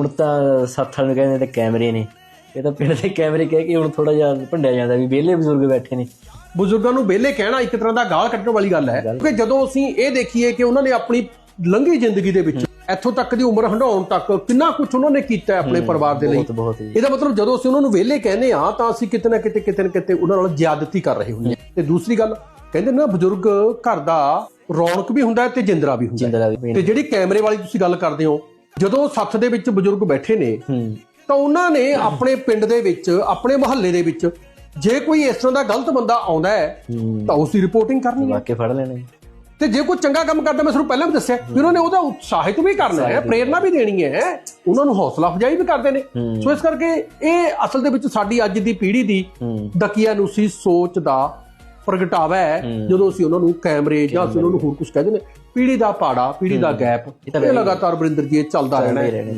ਹੁਣ ਤਾਂ ਸੱਥ ਵਾਲੇ ਨੂੰ ਕਹਿੰਦੇ ਤੇ ਕੈਮਰੇ ਨੇ। ਇਹ ਤਾਂ ਪਿੰਡ ਦੇ ਕੈਮਰੇ ਕਹਿ ਕੇ ਹੁਣ ਥੋੜਾ ਜਿਹਾ ਭੰਡਿਆ ਜਾਂਦਾ ਵੀ ਵਿਹਲੇ ਬਜ਼ੁਰਗ ਬੈਠੇ ਨੇ। ਬਜ਼ੁਰਗਾਂ ਨੂੰ ਵਿਹਲੇ ਕਹਿਣਾ ਇੱਕ ਤਰ੍ਹਾਂ ਦਾ ਗਾਲ ਕੱਢਣ ਵਾਲੀ ਗੱਲ ਹੈ। ਕਿਉਂਕਿ ਜਦੋਂ ਅਸੀਂ ਇਹ ਦੇਖੀਏ ਕਿ ਉਹਨਾਂ ਨੇ ਆਪਣੀ ਲੰਘੀ ਜ਼ਿੰਦਗੀ ਦੇ ਵਿੱਚ ਇੱਥੋਂ ਤੱਕ ਦੀ ਉਮਰ ਹੰਢਾਉਣ ਤੱਕ ਕਿੰਨਾ ਕੁਝ ਉਹਨਾਂ ਨੇ ਕੀਤਾ ਆਪਣੇ ਪਰਿਵਾਰ ਦੇ ਲਈ। ਇਹਦਾ ਮਤਲਬ ਜਦੋਂ ਅਸੀਂ ਉਹਨਾਂ ਨੂੰ ਵਿਹਲੇ ਕਹਿੰਦੇ ਆ ਤਾਂ ਅਸੀਂ ਕਿਤੇ ਨਾ ਕਿਤੇ ਕਿਤੇ ਨਾ ਕਿਤੇ ਉਹਨਾਂ ਨਾਲ ਜ਼ਿਆਦਤੀ ਕਰ ਰਹੇ ਹੁੰਦੇ ਤੇ ਦੂਸਰੀ ਗੱਲ ਕਹਿੰਦੇ ਨਾ ਬਜ਼ੁਰਗ ਘਰ ਦਾ ਰੌਣਕ ਵੀ ਹੁੰਦਾ ਹੈ ਤੇ ਜਿੰਦਰਾ ਵੀ ਹੁੰਦਾ ਤੇ ਜਿਹੜੀ ਕੈਮਰੇ ਵਾਲੀ ਤੁਸੀਂ ਗੱਲ ਕਰਦੇ ਹੋ ਜਦੋਂ ਸੱਥ ਦੇ ਵਿੱਚ ਬਜ਼ੁਰਗ ਬੈਠੇ ਨੇ ਤਾਂ ਉਹਨਾਂ ਨੇ ਆਪਣੇ ਪਿੰਡ ਦੇ ਵਿੱਚ ਆਪਣੇ ਮੁਹੱਲੇ ਦੇ ਵਿੱਚ ਜੇ ਕੋਈ ਇਸ ਤਰ੍ਹਾਂ ਦਾ ਗਲਤ ਬੰਦਾ ਆਉਂਦਾ ਹੈ ਤਾਂ ਉਸ ਦੀ ਰਿਪੋਰਟਿੰਗ ਕਰਨੀ ਹੈ। ਵਾਕੇ ਫੜ ਲੈਣੇ। ਤੇ ਜੇ ਕੋਈ ਚੰਗਾ ਕੰਮ ਕਰਦਾ ਮੈਂ ਤੁਹਾਨੂੰ ਪਹਿਲਾਂ ਵੀ ਦੱਸਿਆ ਵੀ ਉਹਨਾਂ ਨੇ ਉਹਦਾ ਉਤਸ਼ਾਹਿਤ ਵੀ ਕਰਨਾ ਹੈ ਪ੍ਰੇਰਣਾ ਵੀ ਦੇਣੀ ਹੈ ਉਹਨਾਂ ਨੂੰ ਹੌਸਲਾ ਅਫਜ਼ਾਈ ਵੀ ਕਰਦੇ ਨੇ। ਸੋ ਇਸ ਕਰਕੇ ਇਹ ਅਸਲ ਦੇ ਵਿੱਚ ਸਾਡੀ ਅੱਜ ਦੀ ਪੀੜ੍ਹੀ ਦੀ ਦਕੀਆਨੂਸੀ ਸੋਚ ਦਾ ਪ੍ਰਗਟਾਵਾ ਹੈ ਜਦੋਂ ਅਸੀਂ ਉਹਨਾਂ ਨੂੰ ਕੈਮਰੇ ਜਾਂ ਅਸੀਂ ਉਹਨਾਂ ਨੂੰ ਹੋਰ ਕੁਝ ਕਹਿੰਦੇ ਨੇ ਪੀੜ੍ਹੀ ਦਾ ਪਾੜਾ ਪੀੜ੍ਹੀ ਦਾ ਗੈਪ ਇਹ ਲਗਾਤਾਰ ਬਰਿੰਦਰ ਜੀ ਇਹ ਚੱਲਦਾ ਰਹਿਣਾ ਹੈ।